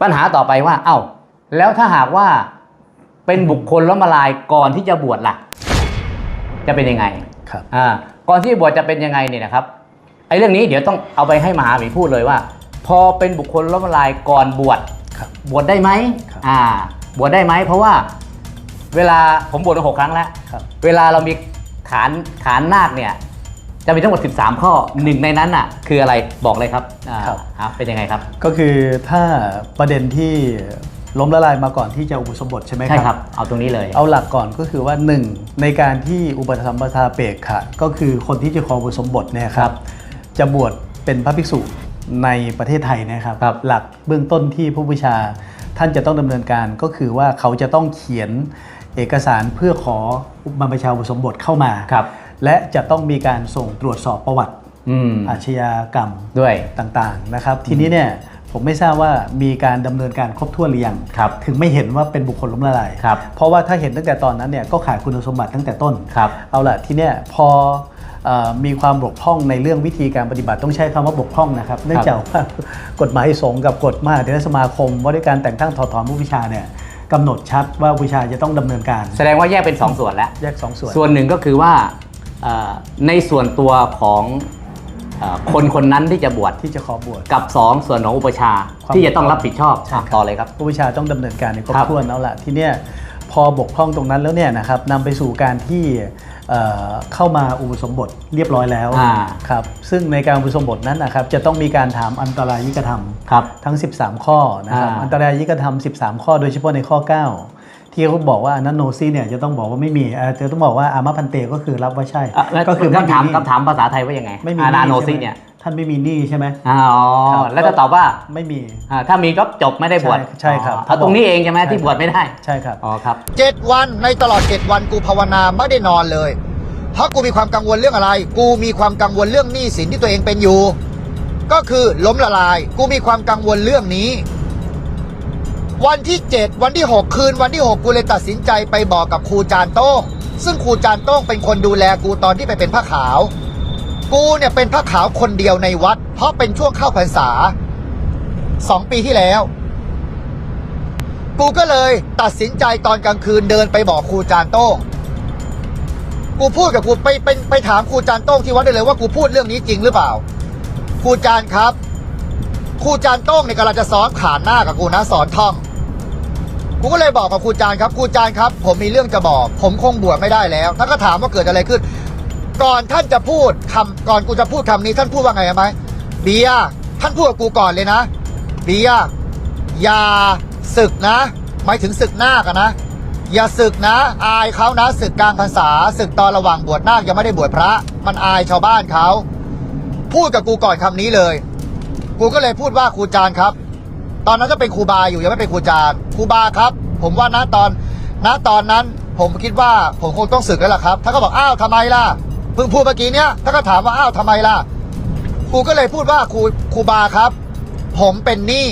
ปัญหาต่อไปว่า เอ้า แล้วถ้าหากว่าเป็นบุคคลล้มละลายก่อนที่จะบวชล่ะ จะเป็นยังไงครับอ่าก่อนที่บวชจะเป็นยังไงเนี่ยนะครับไอ้เรื่องนี้เดี๋ยวต้องเอาไปให้มหาหมีพูดเลยว่า พอเป็นบุคคลล้มละลายก่อนบวชครับบวชได้ไหมครับอ่า บวชได้ไหมเพราะว่าเวลาผมบวชมาหกครั้งแล้วครับเวลาเรามีขานขานนาคเนี่ย จะมีทั้งหมด 13 ข้อหนึ่งในนั้นอะคืออะไรบอกเลยครับอ่าครับ อะเป็นยังไงครับ ก็คือถ้าประเด็นที่ล้มละลายมาก่อนที่จะอุปสมบทใช่ไหมครับใช่ครับเอาตรงนี้เลย เอาหลักก่อนก็คือว่า 1 ในการที่อุปสัมปทาเปกขะก็คือคนที่จะขออุปสมบทเนี่ยคครัรับบจะบวชเป็นพระภิกษุในประเทศไทยนะครับ ครับ หลักเบื้องต้นที่ผู้บูชาท่านจะต้องดำเนินการก็คือว่าเขาจะต้องเขียนเอกสารเพื่อขอบรรพชาอุปสมบทเข้ามา ครับ และจะต้องมีการส่งตรวจสอบประวัติอืมอาชญากรรมด้วยต่างๆนะครับ ทีนี้เนี่ยผมไม่ทราบว่ามีการดำเนินการครบถ้วนหรือยังครับถึงไม่เห็นว่าเป็นบุคคลล้มละลายครับเพราะว่าถ้าเห็นตั้งแต่ตอนนั้นเนี่ยก็ขาดคุณสมบัติตั้งแต่ต้นครับเอาล่ะทีเนี้ยพอเออมีความบกพร่องในเรื่องวิธีการปฏิบัติต้องใช้คำว่าบกพร่องนะครับเนื่องจากว่ากฎหมายสงฆ์กับกฎมหาเถรสมาคม ว่าด้วยการแต่งตั้งถอดถอนผู้วิชาเนี่ยกำหนดชัดว่าผู้วิชาจะต้องดำเนินการ แสดงว่าแยกเป็น 2 ส่วนแล้วแยกสองส่วน ส่วนหนึ่งก็คือว่าเอ่อ ในส่วนตัวของเอ่อคนคนนั้นที่จะบวชที่จะขอบวช กับ 2 ส่วนของอุปชฌาย์ความที่จะต้องรับผิดชอบใช่ครับต่อเลยครับผู้วิชาต้องดำเนินการในครบครับถ้วนเอาละทีเนี้ยพอบกพร่องตรงนั้นแล้วเนี่ยนะครับนำไปสู่การที่เอ่อเข้ามาอุปสมบทเรียบร้อยแล้วอ่าครับซึ่งในการอุปสมบทนั้นนะครับจะต้องมีการถามอันตรายิกธรรมครับทั้ง 13 ข้อนะครับอ่าอันตรายิกธรรม 13 ข้อโดยเฉพาะในข้อ 9 ที่เขาบอกว่าอนันโนซีเนี่ยจะต้องบอกว่าไม่มีเอ่อจะต้องบอกว่าอามะพันเตก็คือรับว่าใช่อะแล้วก็คือคำถามไหนี้คำถามภาษาไทยว่ายังไงไม่มีอานาโนหซิใช่ไหมเนี่ยท่านไม่มีหนี้ใช่ไหมอ๋อครับแล้วจะตอบว่าไม่มีอ่าถ้ามีก็จบไม่ได้บวช ใช่ใช่ครับอ๋อเอาตรงนี้เองใช่ไหมใช่ที่บวชไม่ได้ ใช่ครับ อ๋อครับเจ็ดวันในตลอดเจ็ดวันกูภาวนาไม่ได้นอนเลย เพราะกูมีความกังวลเรื่องอะไร กูมีความกังวลเรื่องหนี้สินที่ตัวเองเป็นอยู่ ก็คือล้มละลาย กูมีความกังวลเรื่องนี้ วันที่ 7 วันที่ 6 คืน วันที่ 6 กูเลยตัดสินใจไปบอกกับครูจานโต้งซึ่งครูจานโต้งเป็นคนดูแลกูตอนที่ไปเป็นพระขาว กูเนี่ยเป็นพระขาวคนเดียวในวัด เพราะเป็นช่วงเข้าพรรษาสองปีที่แล้ว กูก็เลยตัดสินใจตอนกลางคืนเดินไปบอกครูจานโต้งกูพูดกับครูไปไปไปถามครูจานโต้งที่วัดได้เลยว่ากูพูดเรื่องนี้จริงหรือเปล่าครูจานครับครูจานโต้งเนี่ยกำลังจะสอนขานหน้ากับกูนะสอนท่อง กูก็เลยบอกกับครูจานครับครูจานครับ ผมมีเรื่องจะบอก ผมคงบวชไม่ได้แล้วท่านก็ถามว่าเกิดอะไรขึ้น ก่อนท่านจะพูดคำก่อนกูจะพูดคำนี้ท่านพูดว่าไงไหมเบียท่านพูดกับกูก่อนเลยนะเบียอย่าศึกนะหมายถึงศึกหน้าคอะนะ อย่าศึกนะ อายเขานะศึกกลางพรรษาศึกตอนระหว่างบวชนาคยังไม่ได้บวชพระ มันอายชาวบ้านเขาพูดกับกูก่อนคำนี้เลย กูก็เลยพูดว่าครูจานครับ ตอนนั้นจะเป็นครูบาอยู่ยังไม่เป็นครูจานครูบาครับ ผมว่าณตอนณตอนนั้น ผมคิดว่าผมคงต้องศึกแล้วล่ะครับท่านก็บอกอ้าวทำไมล่ะเพิ่งพูดเมื่อกี้เนี้ยท่านก็ถามว่าอ้าวทำไมล่ะกูก็เลยพูดว่าครูครูบาครับ ผมเป็นหนี้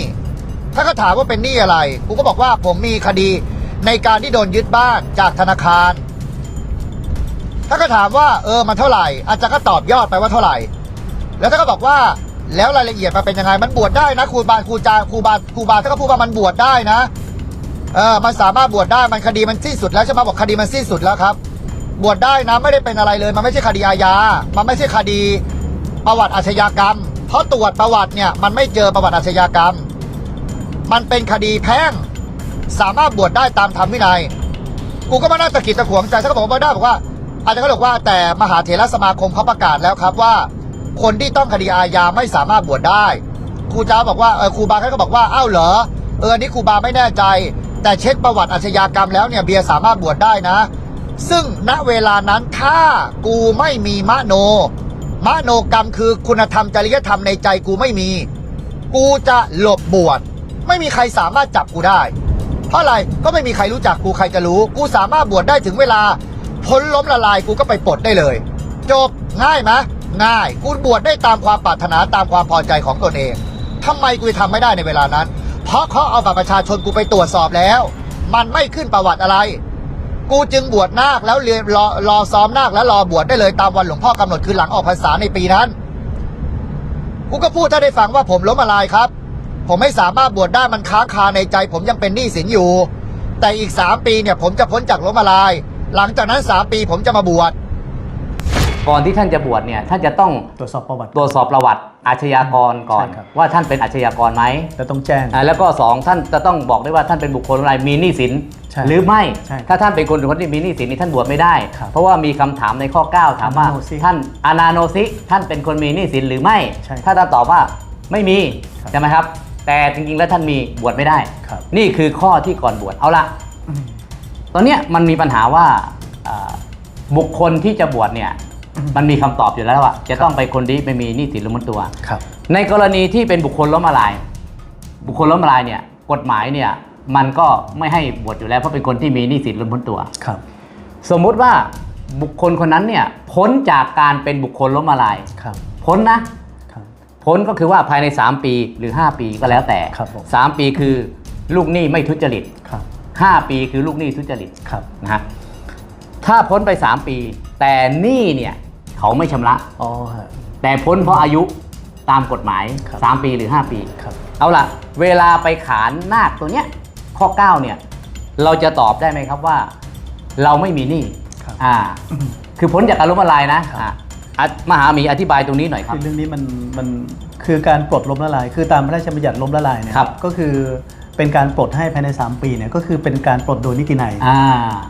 ท่านก็ถามว่าเป็นหนี้อะไรกูก็บอกว่าผมมีคดีในการที่โดนยึดบ้านจากธนาคารท่านก็ถามว่าเออมันเท่าไหร่ อาจารย์ก็ตอบยอดไปว่าเท่าไหร่ แล้วท่านก็บอกว่า แล้วรายละเอียดมันเป็นยังไงมันบวชได้นะครูบาครูจาครูบาครูบาท่านก็พูดว่ามันบวชได้นะเออมันสามารถบวชได้มันคดีมันสิ้นสุดแล้วใช่ไหมบอกคดีมันสิ้นสุดแล้วครับ บวชได้นะไม่ได้เป็นอะไรเลย มันไม่ใช่คดีอาญา มันไม่ใช่คดีประวัติอาชญากรรม เพราะตรวจประวัติเนี่ยมันไม่เจอประวัติอาชญากรรม มันเป็นคดีแพ่งสามารถบวชได้ตามธรรมวินัยกูก็มานั่งตะกิดตะขวงใจท่านก็บอกว่าไม่ได้บอกว่าอาจารย์ก็บอกว่าแต่มหาเถรสมาคมเขาประกาศแล้วครับว่า คนที่ต้องคดีอาญาไม่สามารถบวชได้ครูจ้าบอกว่าเออครูบาเขาก็บอกว่าอ้าวเหรอเออนนี่ครูบาไม่แน่ใจ แต่เช็คประวัติอาชญากรรมแล้วเนี่ยเบียร์สามารถบวชได้นะ ซึ่งณเวลานั้นถ้ากูไม่มีมโน มโนกรรมคือคุณธรรมจริยธรรมในใจกูไม่มี กูจะหลบบวชไม่มีใครสามารถจับกูได้ เพราะอะไรก็ไม่มีใครรู้จักกูใครจะรู้ กูสามารถบวชได้ถึงเวลาพ้นล้มละลายกูก็ไปปลดได้เลย จบง่ายไหม ง่ายกูบวชได้ตามความปรารถนาตามความพอใจของตนเองทำไมกูทำไม่ได้ในเวลานั้น เพราะเขาเอาบัตรประชาชนกูไปตรวจสอบแล้ว มันไม่ขึ้นประวัติอะไร กูจึงบวชนาคแล้วเรียนรอรอซ้อมนาคแล้วรอบวชได้เลยตามวันหลวงพ่อกำหนดคือหลังออกพรรษาในปีนั้นกูก็พูดถ้าได้ฟังว่าผมล้มละลายครับ ผมไม่สามารถบวชได้มันค้างคาในใจ ผมยังเป็นหนี้สินอยู่ แต่อีก3ปีเนี่ยผมจะพ้นจากล้มละลาย หลังจากนั้น3ปีผมจะมาบวช ก่อนที่ท่านจะบวชเนี่ยท่านจะต้องตรวจสอบประวัติ ตรวจสอบประวัติอาชญากรก่อน ใช่ครับ ว่าท่านเป็นอาชญากรไหมแล้วต้องแจ้ง อ่าแล้วก็สองท่านจะต้องบอกด้วยว่าท่านเป็นบุคคลอะไรมีหนี้สิน ใช่หรือไม่ใช่ถ้าท่านเป็นคนคนที่มีหนี้สินนี่ท่านบวชไม่ได้ ครับเพราะว่ามีคำถามในข้อ 9 ถามว่าอานาโนซิท่านอานาโนซิท่านเป็นคนมีหนี้สินหรือไม่ ใช่ถ้าท่านตอบว่าไม่มีครับ ใช่ไหมครับ แต่จริงๆแล้วท่านมีบวชไม่ได้ ครับนี่คือข้อที่ก่อนบวชเอาละตอนเนี้ยมันมีปัญหาว่าอ่าบุคคลที่จะบวชเนี่ย มันมีคำตอบอยู่แล้วว่าจะต้องไปคนที่ไม่มีหนี้สินล้มตัว ครับ ในกรณีที่เป็นบุคคลล้มละลาย บุคคลล้มละลายเนี่ยกฎหมายเนี่ยมันก็ไม่ให้บวชอยู่แล้วเพราะเป็นคนที่มีหนี้สินล้มพ้นตัว ครับ สมมุติว่าบุคคลคนนั้นเนี่ยพ้นจากการเป็นบุคคลล้มละลาย ครับ พ้นนะ ครับ พ้นก็คือว่าภายใน 3 ปีหรือ 5 ปีก็แล้วแต่ ครับผม 3 ปีคือลูกหนี้ไม่ทุจริต ครับ 5 ปีคือลูกหนี้ทุจริตครับ นะฮะถ้าพ้นไป 3 ปี แต่หนี้เนี่ย เขาไม่ชำระ อ๋อฮะ แต่พ้นเพราะอายุตามกฎหมาย ครับ 3 ปีหรือ 5 ปี ครับ เอาล่ะ เวลาไปขานนาคตัวเนี้ยข้อ 9 เนี่ย เราจะตอบได้ไหมครับว่า เราไม่มีหนี้ครับอ่า คือพ้นจากการล้มละลายนะครับ อะอะมหาหมีอธิบายตรงนี้หน่อยครับ คือเรื่องนี้มันมันคือการปลดล้มละลาย คือตามพระราชบัญญัติล้มละลายเนี่ยครับ ก็คือ เป็นการปลดให้ภายใน 3 ปีเนี่ยก็คือเป็นการปลดโดยนิตินัยอ่า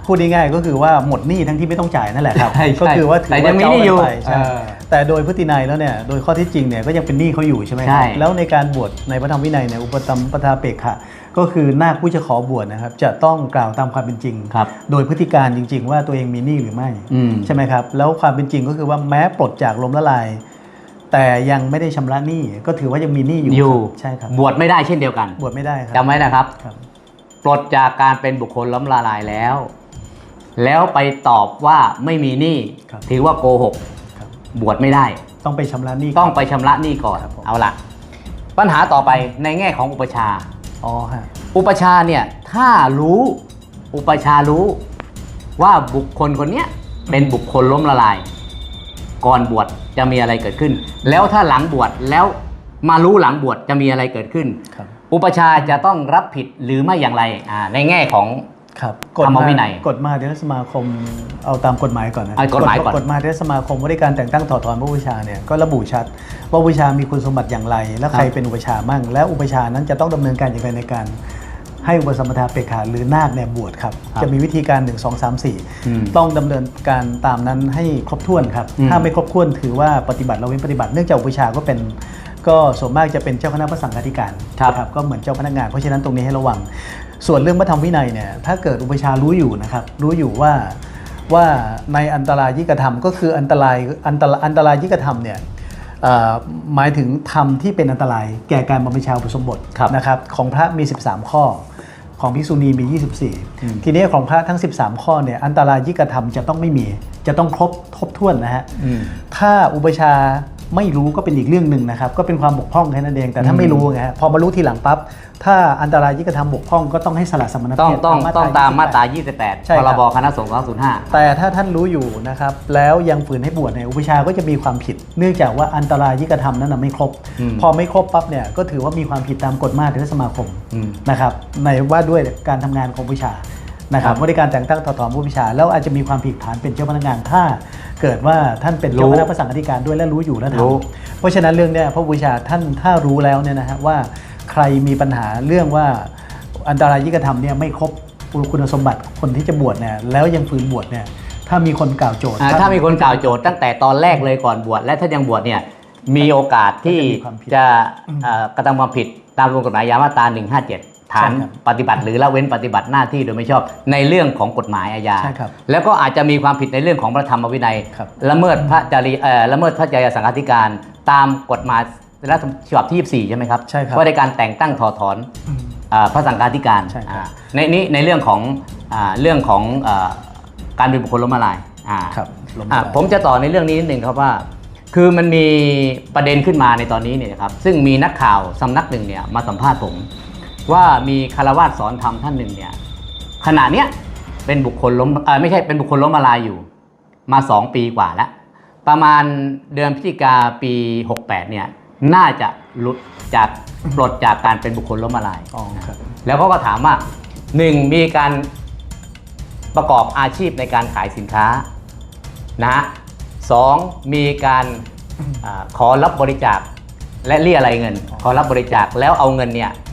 พูดง่ายๆก็คือว่าหมดหนี้ทั้งที่ไม่ต้องจ่ายนั่นแหละครับใช่ใช่ก็คือว่าถือแต่ยัว่างมีเจ้าหนี้อยู่ไปใช่เออแต่โดยพฤตินัยแล้วเนี่ยโดยข้อที่จริงเนี่ยก็ยังเป็นหนี้เขาอยู่ใช่ไหมคใช่ รับแล้วในการบวชในพระธรรมวินัยเนี่ยอุปตมปทาเปกขะก็คือนาคผู้จะขอบวชนะครับจะต้องกล่าวตามความเป็นจริง ครับ โดยพฤติการจริง ๆ ว่าตัวเองมีหนี้หรือไม่ อืม ใช่ไหมครับ แล้วความเป็นจริงก็คือว่าแม้ปลดจากล้มละลาย แต่ยังไม่ได้ชำระหนี้ก็ถือว่ายังมีหนี้อยู่อยู่ใช่ครับบวชไม่ได้เช่นเดียวกันบวชไม่ได้ครัจำไว้นะครับครับปลดจากการเป็นบุคคลล้มละลายแล้ว แล้วไปตอบว่าไม่มีหนี้ครับถือว่าโกหกครับบวชไม่ได้ ต้องไปชำระหนี้ต้องไปชำระหนี้ก่อนครับผมเอาละปัญหาต่อไปในแง่ของอุปชฌาย์อ๋อฮะอุปชฌาย์เนี่ยถ้ารู้อุปชฌาย์รู้ว่าบุคคลคนเนี้ยเป็นบุคคลล้มละลาย ก่อนบวช จะมีอะไรเกิดขึ้น แล้วถ้าหลังบวชแล้วมารู้หลังบวชจะมีอะไรเกิดขึ้นครับอุปชฌาย์จะต้องรับผิดหรือไม่อย่างไรอ่าในแง่ของครับธรรมวินัยกฎมหาเทรสมาคมเอาตามกฎหมายก่อนนะเอากฎหมายก่อนกฎมหาเทรสมาคมว่าด้วยการแต่งตั้งถอดถอนพระอุปชฌาย์เนี่ยก็ระบุชัดว่าอุปชฌาย์มีคุณสมบัติอย่างไร และใครเป็นอุปชฌาย์มั่ง และอุปชฌาย์นั้นจะต้องดำเนินการอย่างไรในการ ให้อุปสมบทาเปกขาหรือนาคเนี่ยบวชครับครับจะมีวิธีการ 1 2 3อืม4ต้องดำเนินการตามนั้นให้ครบถ้วนครับอืมถ้าไม่ครบถ้วนถือว่าปฏิบัติเราเว้นปฏิบัติเนื่องจากอุปชฌาย์ก็เป็นก็ส่วนมากจะเป็นเจ้าคณะพระสังฆาธิการครับนะก็เหมือนเจ้าพนักงานเพราะฉะนั้นตรงนี้ให้ระวัง ส่วนเรื่องพระธรรมวินัยเนี่ยถ้าเกิดอุปชฌาย์รู้อยู่นะครับรู้อยู่ว่าว่าในอันตรายยิกธรรมก็คืออันตรายอันตรายอันตรายยิกธรรมเนี่ยเอ่อหมายถึงธรรมที่เป็นอันตรายแก่การบรรพชาอุปสมบทครับนะครับของพระมี 13 ข้อ ของภิกษุณีมีอืม24 ทีนี้ของพระทั้ง 13 ข้อเนี่ยอันตรายยิกธรรมจะต้องไม่มี จะต้องครบครบถ้วนนะฮะอืมถ้าอุปชฌาย์ ไม่รู้ก็เป็นอีกเรื่องหนึ่งนะครับ ก็เป็นความบกพร่องแค่นั้นเอง แต่ถ้าไม่รู้ไงฮะพอมารู้ทีหลังปั๊บ ถ้าอันตรายยิกธรรมบกพร่องก็ต้องให้สละสมณเพศต้องต้องตามต้องตามมาตรา 28 28ใช่พครัรบบคณะสงฆ์205 แต่ถ้าท่านรู้อยู่นะครับ แล้วยังฝืนให้บวชเนี่ยอุปชฌาย์ก็จะมีความผิด เนื่องจากว่าอันตรายยิกธรรมนั้นนะไม่ครบอืมพอไม่ครบปั๊บเนี่ยก็ถือว่ามีความผิดตามกฎมหาเทรสมาคมอืมนะครับในว่าด้วยการทำงานของผู้ชา นะครับครับว่าด้วยการแต่งตั้งถอดถอนผู้พิชา แล้วอาจจะมีความผิดฐานเป็นเจ้าพนักงานถ้า เกิดว่าท่านเป็นรู้เจ้าคณะพระสังฆาธิการด้วยและรู้อยู่และทรู้ำเพราะฉะนั้นเรื่องเนี้ยพระบูชาท่านถ้ารู้แล้วเนี่ยนะฮะว่าใครมีปัญหาเรื่องว่าอันตรายยิกธรรมเนี่ยไม่ครบคุณสมบัติคนที่จะบวชเนี่ยแล้วยังฝืนบวชเนี่ยถ้ามีคนกล่าวโจทย์อ่าถ้ามีคนกล่าวโจทย์ตั้งแต่ตอนแรกเลยก่อนบวชและถ้ายังบวชเนี่ยมีโอกาสที่ก็จะมีความผิดจะเอ่อกระทำความผิดตามประมวลกฎหมายยามาตรา157 ฐานใช่ครับปฏิบัติหรือละเว้นปฏิบัติหน้าที่โดยไม่ชอบในเรื่องของกฎหมายอาญาใช่ครับแล้วก็อาจจะมีความผิดในเรื่องของพระธรรมวินัยครับละเมิดพระจริเอ่อละเมิดพระจริยสังฆาธิการ ตามกฎหมายรัฐธรรมนูญฉบับที่ 24 ใช่ไหมครับใช่ครับว่าในการแต่งตั้งถอดถอนอ่าพระสังฆาธิการใช่ครับอ่าในนี้ในเรื่องของอ่าเรื่องของอาการเป็นบุคคลล้มละลายอ่าครับล้มละลายอ่าผมจะต่อในเรื่องนี้นิดหนึ่งครับว่าคือมันมีประเด็นขึ้นมาในตอนนี้เนี่ยนะครับซึ่งมีนักข่าวสำนักหนึ่งเนี่ยมาสัมภาษณ์ผม ว่ามีคารวาสสอนธรรมท่านหนึ่งเนี่ยขณะเนี้ยเป็นบุคคลล้มเอ่อไม่ใช่เป็นบุคคลล้มละลายอยู่ มาสองปีกว่าแล้ว ประมาณเดือนพฤศจิกาปี 68เนี่ยน่าจะหลุดจากปลดจากการเป็นบุคคลล้มละลาย อ๋อครับ แล้วเขาก็ถามว่าหนึ่งมีการประกอบอาชีพในการขายสินค้านะฮะสองมีการอาขอรับบริจาคและเรียอะไรายเงิน ขอรับบริจาคแล้วเอาเงินเนี่ยอ่า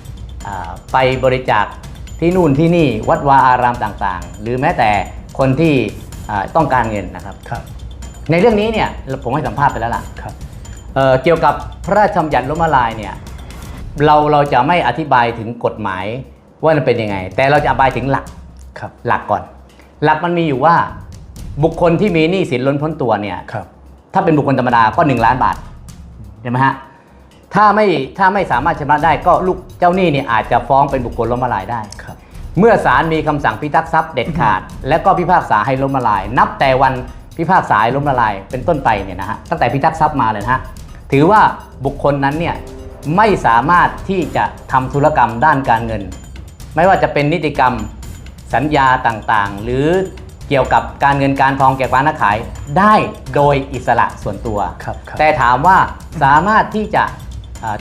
ไปบริจาคที่นู่นที่นี่วัดวาอารามต่างๆ หรือแม้แต่คนที่อ่าต้องการเงินนะครับครับในเรื่องนี้เนี่ยผมให้สัมภาษณ์ไปแล้วล่ะครับเอ่อเกี่ยวกับพระราชบัญญัติล้มละลายเนี่ยเราเราจะไม่อธิบายถึงกฎหมายว่ามันเป็นยังไง แต่เราจะอธิบายถึงหลักครับหลักก่อน หลักมันมีอยู่ว่าบุคคลที่มีหนี้สินล้นพ้นตัวเนี่ยครับถ้าเป็นบุคคลธรรมดาก็ 1 ล้านบาทเห็นไหมฮะ ถ้าไม่ถ้าไม่สามารถชำระได้ก็ลูกเจ้าหนี้เนี่ยอาจจะฟ้องเป็นบุคคลล้มละลายได้ ครับ เมื่อศาลมีคำสั่งพิทักษ์ทรัพย์เด็ดขาด และก็พิพากษาให้ล้มละลาย นับแต่วันพิพากษาให้ล้มละลายเป็นต้นไปเนี่ยนะฮะตั้งแต่พิทักษ์ทรัพย์มาเลยนะฮะถือว่าบุคคลนั้นเนี่ยไม่สามารถที่จะทำธุรกรรมด้านการเงิน ไม่ว่าจะเป็นนิติกรรมสัญญาต่างๆ หรือเกี่ยวกับการเงินการทองเกี่ยวกับการค้าขายได้โดยอิสระส่วนตัว ครับครับ แต่ถามว่าสามารถที่จะเอ่อ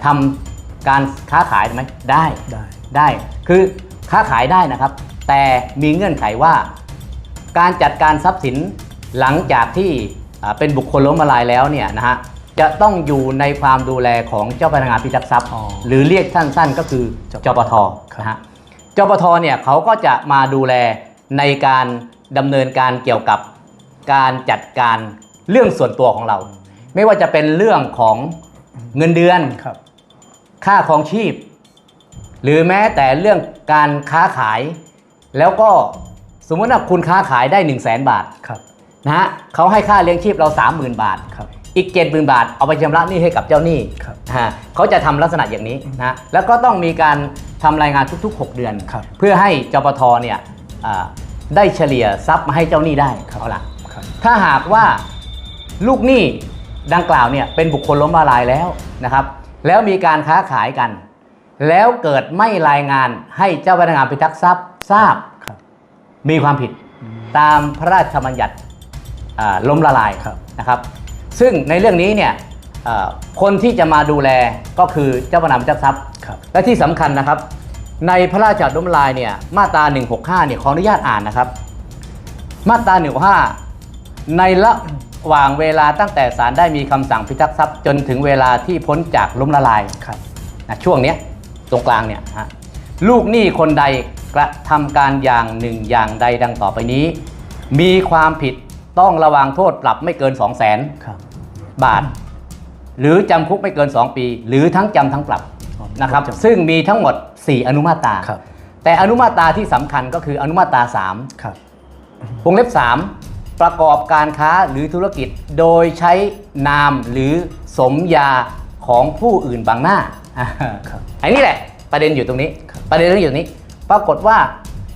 ทำการค้าขายได้ไหมได้ได้ได้คือค้าขายได้นะครับ แต่มีเงื่อนไขว่า การจัดการทรัพย์สินหลังจากที่อ่าเป็นบุคคลล้มละลายแล้วเนี่ยนะฮะจะต้องอยู่ในความดูแลของเจ้าพนักงานพิทักษ์ทรัพย์อ๋อหรือเรียกสั้นๆ ก็คือจจปปททนะฮะจปทเนี่ยเขาก็จะมาดูแลในการดำเนินการเกี่ยวกับการจัดการเรื่องส่วนตัวของเรา ไม่ว่าจะเป็นเรื่องของ เงินเดือนครับ ค่าครองชีพ หรือแม้แต่เรื่องการค้าขาย แล้วก็สมมติว่าคุณค้าขายได้ 1 0 0 0 0แบาทครับนะฮะเขาให้ค่าเลี้ยงชีพเรา 30,000 บาทครับอีก 70,000 บาท เอาไปชำระหนี้ให้กับเจ้าหนี้ครับนะฮะเขาจะทำลักษณะอย่างนี้นะฮะแล้วก็ต้องมีการทำรายงานทุก ๆ 6 เดือนครับเพื่อให้จปทเนี่ยอ่าได้เฉลี่ยทรัพย์มาให้เจ้าหนี้ได้เอาละครับถ้าหากว่าลูกหนี้ ดังกล่าวเนี่ยเป็นบุคคลล้มละลายแล้วนะครับ แล้วมีการค้าขายกัน แล้วเกิดไม่รายงานให้เจ้าพนักงานพิทักษ์ทรัพย์ทราบครับมีความผิดตามพระราชบัญญัติอ่าล้มละลายครับนะครับ ซึ่งในเรื่องนี้เนี่ยเอ่อคนที่จะมาดูแลก็คือเจ้าพนักงานพิทักษ์ทรัพย์ครับและที่สำคัญนะครับ ในพระราชบัญญัติล้มละลายเนี่ยมาตรา 165เนี่ยขออนุญาตอ่านนะครับ มาตรา 165ในระห ว่างเวลาตั้งแต่ศาลได้มีคำสั่งพิทักษ์ทรัพย์ จนถึงเวลาที่พ้นจากล้มละลายครับ นะช่วงเนี้ยตรงกลางเนี่ยฮะลูกหนี้คนใดกระทำการอย่างหนึ่งอย่างใดดังต่อไปนี้ มีความผิดต้องระวังโทษปรับไม่เกิน 2 0 0 0 0 0 ครับ บาท หรือจำคุกไม่เกิน 2 ปี หรือทั้งจำทั้งปรับอ๋อนะครับ จำซึ่งมีทั้งหมด 4 อนุมาตราครับ แต่อนุมาตราที่สำคัญก็คืออนุมาตรา ครับ 3 วงเล็บ3 ประกอบการค้าหรือธุรกิจ โดยใช้นามหรือสมยาของผู้อื่นบางหน้าครับอันนี้แหละประเด็นอยู่ตรงนี้ครับประเด็นเรื่องอยู่ตรงนี้ ปรากฏว่า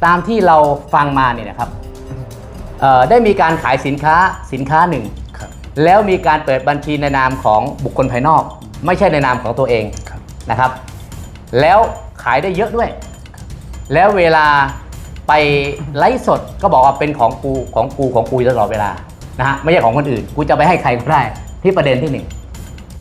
ตามที่เราฟังมาเนี่ยนะครับเอ่อได้มีการขายสินค้าสินค้าหนึ่งครับแล้วมีการเปิดบัญชีในนามของบุคคลภายนอก ไม่ใช่ในนามของตัวเองครับนะครับ แล้วขายได้เยอะด้วย แล้วเวลา ไปไลฟ์สดก็บอกว่าเป็นของกูของกูของกูตลอดเวลานะฮะไม่ใช่ของคนอื่น กูจะไปให้ใครก็ได้ที่ประเด็นที่หนึ่ง